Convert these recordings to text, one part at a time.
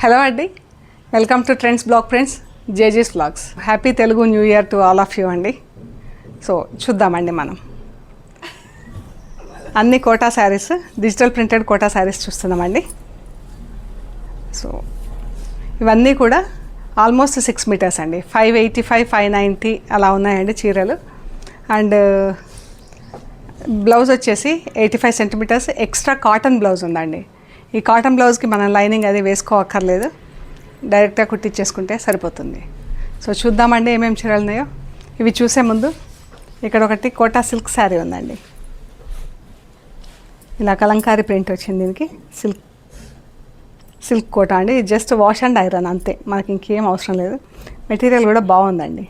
Hello అండి welcome to trends blog friends జేజీస్ blogs happy Telugu new year to all of you అండి so చూద్దామండి మనం. అన్ని Kota saris digital printed Kota saris చూస్తున్నామండి so ఇవన్నీ కూడా ఆల్మోస్ట్ సిక్స్ మీటర్స్ అండి. Five eighty five five ninety అలా ఉన్నాయండి చీరలు. అండ్ బ్లౌజ్ వచ్చేసి eighty five centimetres extra cotton blouse ఉందండి. ఈ కాటన్ బ్లౌజ్కి మనం లైనింగ్ అది వేసుకోవక్కర్లేదు డైరెక్ట్గా కుట్టించేసుకుంటే సరిపోతుంది. సో చూద్దామండి ఏమేమి చీరలు ఉన్నాయో ఇవి చూసే ముందు ఇక్కడ ఒకటి కోటా సిల్క్ శారీ ఉందండి. ఇలా కలంకారీ ప్రింట్ వచ్చింది దీనికి. సిల్క్ సిల్క్ కోట అండి. జస్ట్ వాష్ అండ్ ఐరన్ అంతే. మనకి ఇంకేం అవసరం లేదు. మెటీరియల్ కూడా బాగుందండి.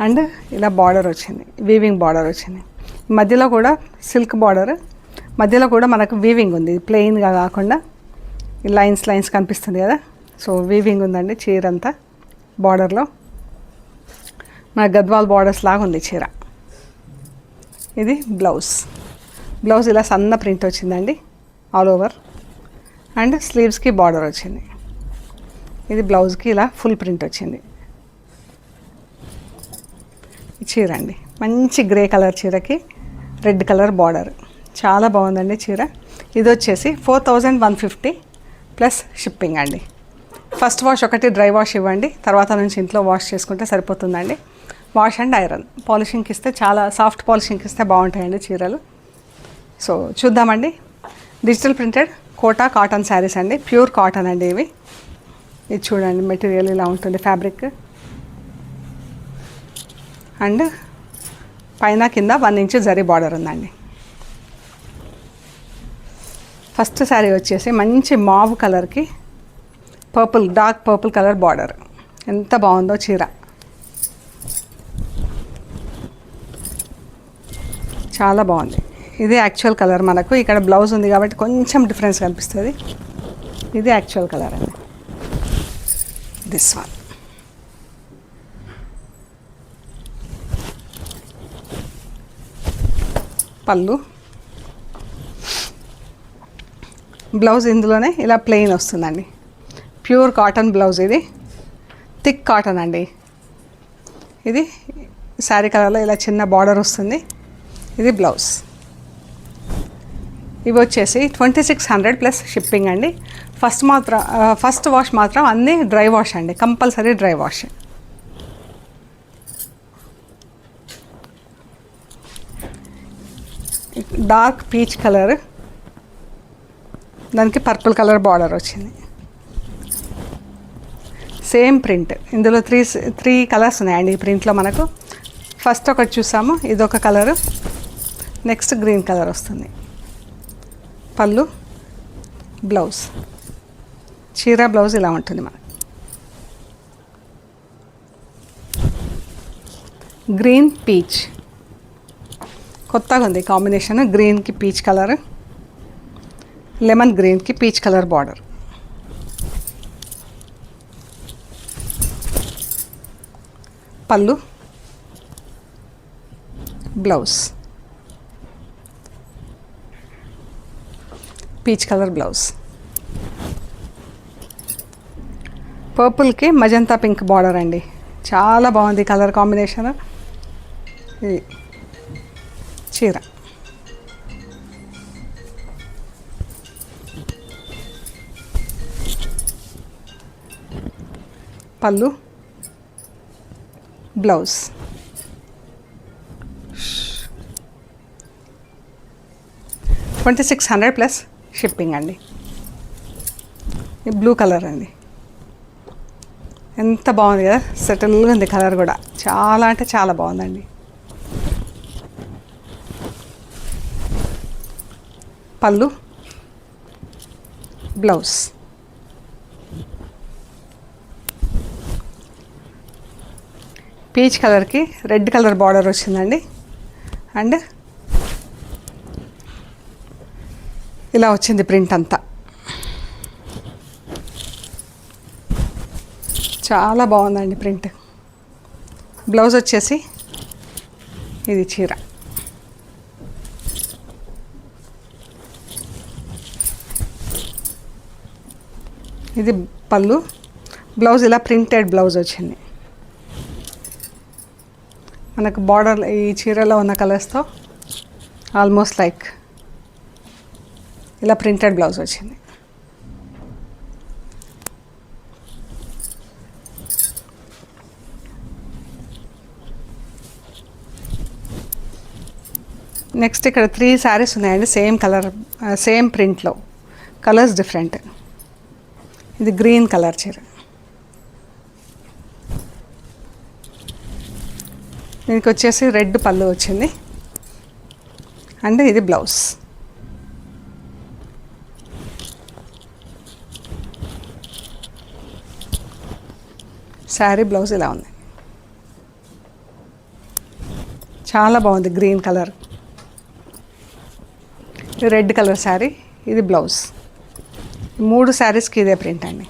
అండ్ ఇలా బార్డర్ వచ్చింది. వీవింగ్ బార్డర్ వచ్చింది. మధ్యలో కూడా సిల్క్ బార్డర్. మధ్యలో కూడా మనకు వీవింగ్ ఉంది. ప్లెయిన్గా కాకుండా ఈ లైన్స్ లైన్స్ కనిపిస్తుంది కదా. సో వీవింగ్ ఉందండి చీర అంతా బార్డర్లో మన గద్వాల్ బార్డర్స్ లాగా ఉంది చీర. ఇది బ్లౌజ్ బ్లౌజ్ ఇలా సన్న ప్రింట్ వచ్చిందండి ఆల్ ఓవర్ అండ్ స్లీవ్స్కి బార్డర్ వచ్చింది. ఇది బ్లౌజ్కి ఇలా ఫుల్ ప్రింట్ వచ్చింది. చీర అండి. మంచి గ్రే కలర్ చీరకి రెడ్ కలర్ బార్డర్ చాలా బాగుందండి చీర. ఇది వచ్చేసి four thousand one fifty plus shipping అండి. ఫస్ట్ వాష్ ఒకటి డ్రై వాష్ ఇవ్వండి. తర్వాత నుంచి ఇంట్లో వాష్ చేసుకుంటే సరిపోతుందండి. Wash and iron. పాలిషింగ్కి ఇస్తే చాలా సాఫ్ట్ పాలిషింగ్కి ఇస్తే బాగుంటాయండి చీరలు. సో చూద్దామండి. Digital printed Kota cotton saris అండి. ప్యూర్ కాటన్ అండి ఇవి. ఇది చూడండి మెటీరియల్ ఇలా ఉంటుంది ఫ్యాబ్రిక్. అండ్ పైన కింద వన్ ఇంచ్ జరీ బార్డర్ ఉందండి. ఫస్ట్ శారీ వచ్చేసి మంచి మావ్ కలర్కి purple dark purple colour border. ఎంత బాగుందో చీర. చాలా బాగుంది. ఇది యాక్చువల్ కలర్ మనకు. ఇక్కడ బ్లౌజ్ ఉంది కాబట్టి కొంచెం డిఫరెన్స్ కనిపిస్తుంది. ఇది యాక్చువల్ కలర్ అండి. దిస్ వన్ పళ్ళు. బ్లౌజ్ ఇందులోనే ఇలా ప్లెయిన్ వస్తుందండి. ప్యూర్ కాటన్ బ్లౌజ్ ఇది. థిక్ కాటన్ అండి. ఇది శారీ కలర్లో ఇలా చిన్న బార్డర్ వస్తుంది. ఇది బ్లౌజ్ ఇవి వచ్చేసి twenty six hundred plus shipping అండి. ఫస్ట్ మాత్రం ఫస్ట్ వాష్ మాత్రం అన్నీ డ్రై వాష్ అండి. Compulsory dry wash dark peach colour దానికి పర్పుల్ కలర్ బార్డర్ వచ్చింది. Same print. ఇందులో త్రీ త్రీ కలర్స్ ఉన్నాయండి ఈ ప్రింట్లో మనకు. ఫస్ట్ ఒకటి చూసాము ఇది ఒక కలరు. నెక్స్ట్ గ్రీన్ కలర్ వస్తుంది. పళ్ళు బ్లౌజ్. చీర బ్లౌజ్ ఇలా ఉంటుంది మనకు. Green peach. కొత్తగా ఉంది కాంబినేషన్ గ్రీన్కి పీచ్ కలర్. లెమన్ గ్రీన్కి పీచ్ కలర్ బార్డర్. పళ్ళు. Blouse. Peach colour blouse. పర్పుల్కి magenta pink border అండి. చాలా బాగుంది కలర్ కాంబినేషన్. ఇది చీర. పళ్ళు blouse. Twenty six hundred plus shipping అండి. ఈ బ్లూ కలర్ అండి. ఎంత బాగుంది కదా సెటిల్గా ఉంది కలర్ కూడా. చాలా అంటే చాలా బాగుందండి. పళ్ళు బ్లౌజ్. పీచ్ కలర్కి రెడ్ కలర్ బార్డర్ వచ్చిందండి. అండ్ ఇలా వచ్చింది ప్రింట్ అంతా. చాలా బాగుందండి ప్రింట్. బ్లౌజ్ వచ్చేసి ఇది చీర. ఇది పళ్ళు. బ్లౌజ్ ఇలా ప్రింటెడ్ బ్లౌజ్ వచ్చింది. మనకు బార్డర్ ఈ చీరలో ఉన్న కలర్స్తో ఆల్మోస్ట్ లైక్ ఇలా ప్రింటెడ్ బ్లౌజ్ వచ్చింది. నెక్స్ట్ ఇక్కడ త్రీ శారీస్ ఉన్నాయండి సేమ్ కలర్ సేమ్ ప్రింట్లో కలర్స్ డిఫరెంట్ ఇది గ్రీన్ కలర్ చీర. దీనికి వచ్చేసి రెడ్ పళ్ళు వచ్చింది. అండ్ ఇది బ్లౌజ్. శారీ బ్లౌజ్ ఇలా ఉంది. చాలా బాగుంది green colour. Red colour sari ఇది బ్లౌజ్. మూడు శారీస్కి ఇదే ప్రింట్ అండి.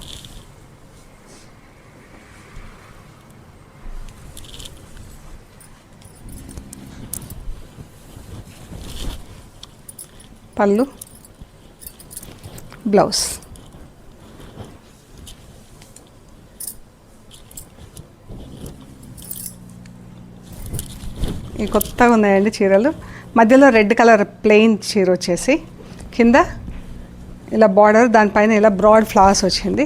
పళ్ళు బ్లౌజ్. ఈ కొత్తగా ఉన్నాయండి చీరలు. మధ్యలో రెడ్ కలర్ ప్లెయిన్ చీర వచ్చేసి కింద ఇలా బార్డర్ దానిపైన ఇలా బ్రాడ్ ఫ్లవర్స్ వచ్చింది.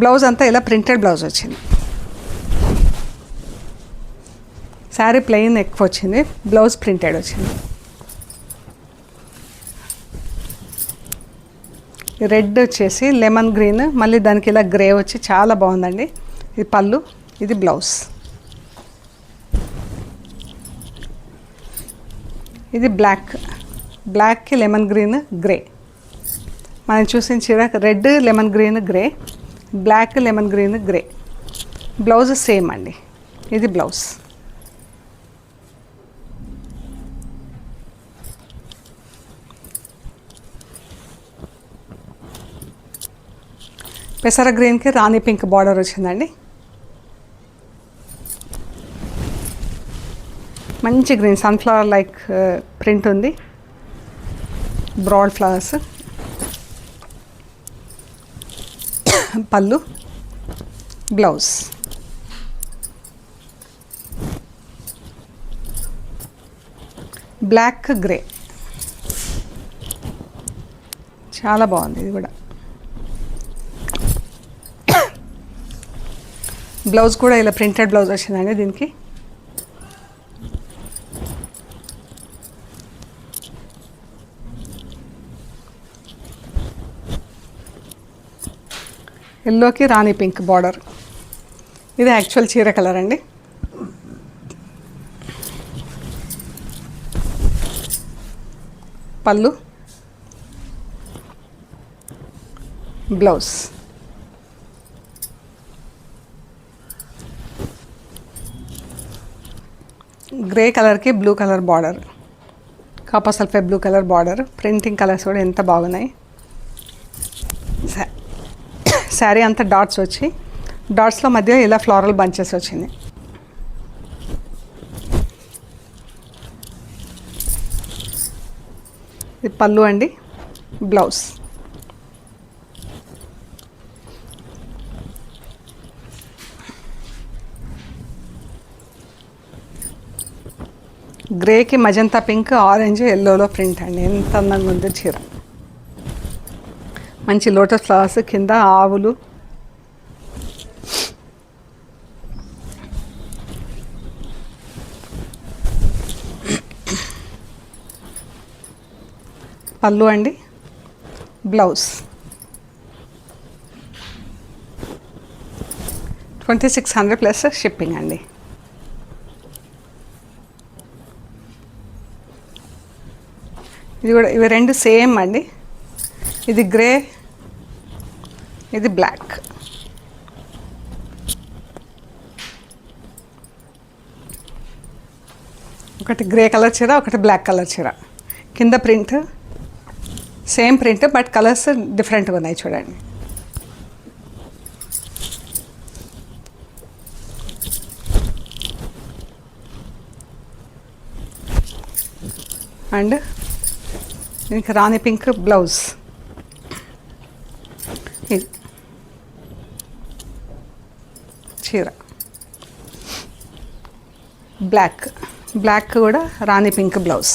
బ్లౌజ్ అంతా ఇలా ప్రింటెడ్ బ్లౌజ్ వచ్చింది. శారీ ప్లెయిన్ ఎక్కువ వచ్చింది బ్లౌజ్ ప్రింటెడ్ వచ్చింది. రెడ్ వచ్చేసి లెమన్ గ్రీన్ మళ్ళీ దానికి ఇలా గ్రే వచ్చి చాలా బాగుందండి. ఇది పళ్ళు ఇది బ్లౌజ్. ఇది బ్లాక్ బ్లాక్కి లెమన్ గ్రీన్ గ్రే. మనం చూసిన చీర red lemon green grey black lemon green grey. Blouse same అండి. ఇది బ్లౌజ్. పెసర గ్రీన్కి రాణి పింక్ బార్డర్ వచ్చిందండి. మంచి గ్రీన్ సన్ఫ్లవర్ లైక్ ప్రింట్ ఉంది. Broad flowers. పళ్ళు. బ్లౌజ్. Black grey. చాలా బాగుంది ఇది కూడా. బ్లౌజ్ కూడా ఇలా ప్రింటెడ్ బ్లౌజ్ వచ్చిందండి దీనికి. ఎల్లోకి రాణి పింక్ బార్డర్. ఇది యాక్చువల్ చీర కలర్ అండి. పళ్ళు. బ్లౌజ్. గ్రే కలర్కి blue colour border. Copper sulphate blue colour border. Printing colours కూడా ఎంత బాగున్నాయి. శారీ అంతా డాట్స్ వచ్చి డాట్స్లో మధ్య ఇలా ఫ్లోరల్ బంచెస్ వచ్చింది. ఇది పళ్ళు అండి. బ్లౌజ్. గ్రేకి మజంతా పింక్ ఆరెంజ్ ఎల్లోలో ప్రింట్ అండి. ఎంత అందంగా ఉంది చీర. మంచి లోటస్ ఫ్లవర్స్ కింద ఆవులు. పళ్ళు అండి. Blouse. Twenty six hundred plus shipping అండి. ఇది కూడా ఇవి రెండు సేమ్ అండి. ఇది గ్రే ఇది బ్లాక్. ఒకటి గ్రే కలర్ చీర ఒకటి బ్లాక్ కలర్ చీర. కింద print same print but colours డిఫరెంట్గా ఉన్నాయి చూడండి. అండ్ దీనికి రాణి పింక్ బ్లౌజ్. ఇది. చీర. బ్లాక్. బ్లాక్ కూడా రాణి పింక్ బ్లౌజ్.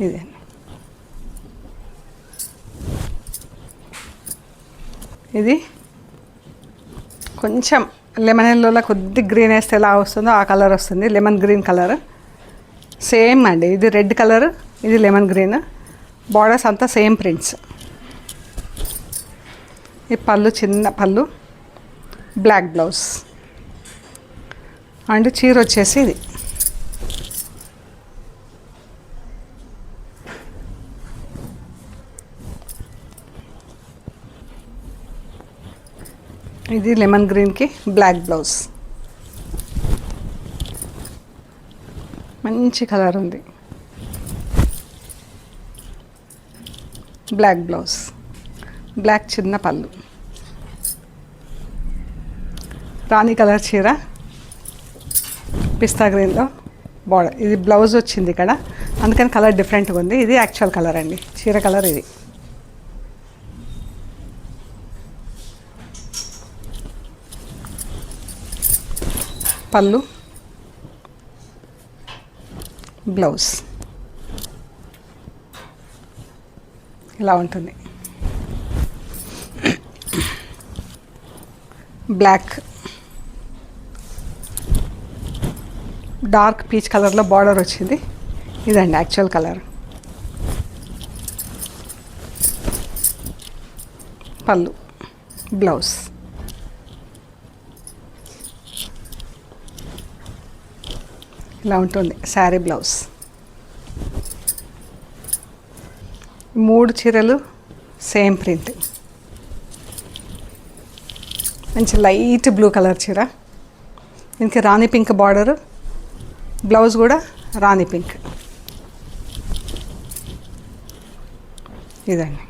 ఇదే. ఇది. కొంచెం లెమన్ ఎల్లోలో కొద్ది గ్రీన్ వేస్తే ఎలా వస్తుందో ఆ కలర్ వస్తుంది. లెమన్ గ్రీన్ కలర్ సేమ్ అండి. ఇది రెడ్ కలర్ ఇది లెమన్ గ్రీన్ బార్డర్స్ అంతా సేమ్ ప్రింట్స్ ఈ పళ్ళు చిన్న పళ్ళు. బ్లాక్ బ్లౌజ్ అండ్ చీర వచ్చేసి ఇది. ఇది లెమన్ గ్రీన్కి బ్లాక్ బ్లౌజ్. మంచి కలర్ ఉంది. Black blouse. బ్లాక్ చిన్న పళ్ళు. రాణి కలర్ చీర. పిస్తా గ్రీన్లో బార్డర్. ఇది బ్లౌజ్ వచ్చింది ఇక్కడ. అందుకని కలర్ డిఫరెంట్గా ఉంది. ఇది యాక్చువల్ కలర్ అండి. చీర కలర్ ఇది. పళ్ళు బ్లౌజ్. ఇలా ఉంటుంది. బ్లాక్. డార్క్ పీచ్ కలర్లో బార్డర్ వచ్చింది. ఇదండి యాక్చువల్ కలర్. పళ్ళు బ్లౌజ్. ఇలా ఉంటుంది శారీ బ్లౌజ్. మూడు చీరలు సేమ్ ప్రింట్. మంచి లైట్ బ్లూ కలర్ చీర. దీనికి రాణి పింక్ బార్డరు. బ్లౌజ్ కూడా రాణి పింక్. ఇదండి.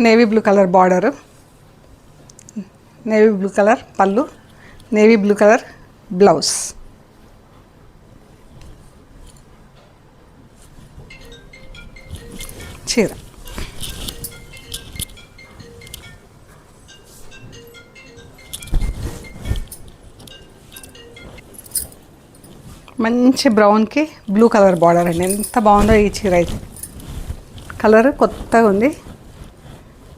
Navy blue colour border. Navy blue colour పళ్ళు. Navy blue colour blouse. చీర. మంచి బ్రౌన్కి బ్లూ కలర్ బార్డర్ అండి. ఎంత బాగుందో ఈ చీర అయితే. కలర్ కొత్తగా ఉంది.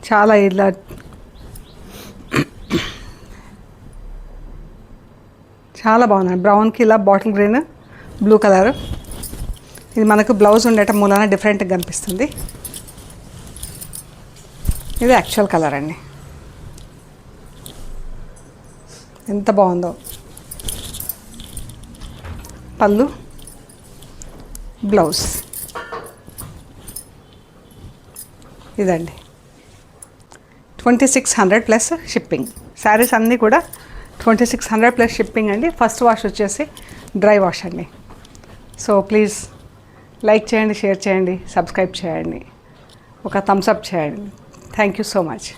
చాలా ఇలా చాలా బాగున్నాయి. బ్రౌన్కి ఇలా బాటిల్ గ్రీన్ బ్లూ కలర్ ఇది మనకు బ్లౌజ్ ఉండటం మూలన డిఫరెంట్గా కనిపిస్తుంది. ఇది యాక్చువల్ కలర్ అండి. ఎంత బాగుందో. పళ్ళు బ్లౌజ్ ఇదండి. Twenty six hundred plus shipping saris అన్నీ కూడా twenty six hundred plus shipping అండి. ఫస్ట్ వాష్ వచ్చేసి డ్రై వాష్ అండి. సో ప్లీజ్ లైక్ చేయండి షేర్ చేయండి సబ్స్క్రైబ్ చేయండి. ఒక థమ్స్అప్ చేయండి. Thank you so much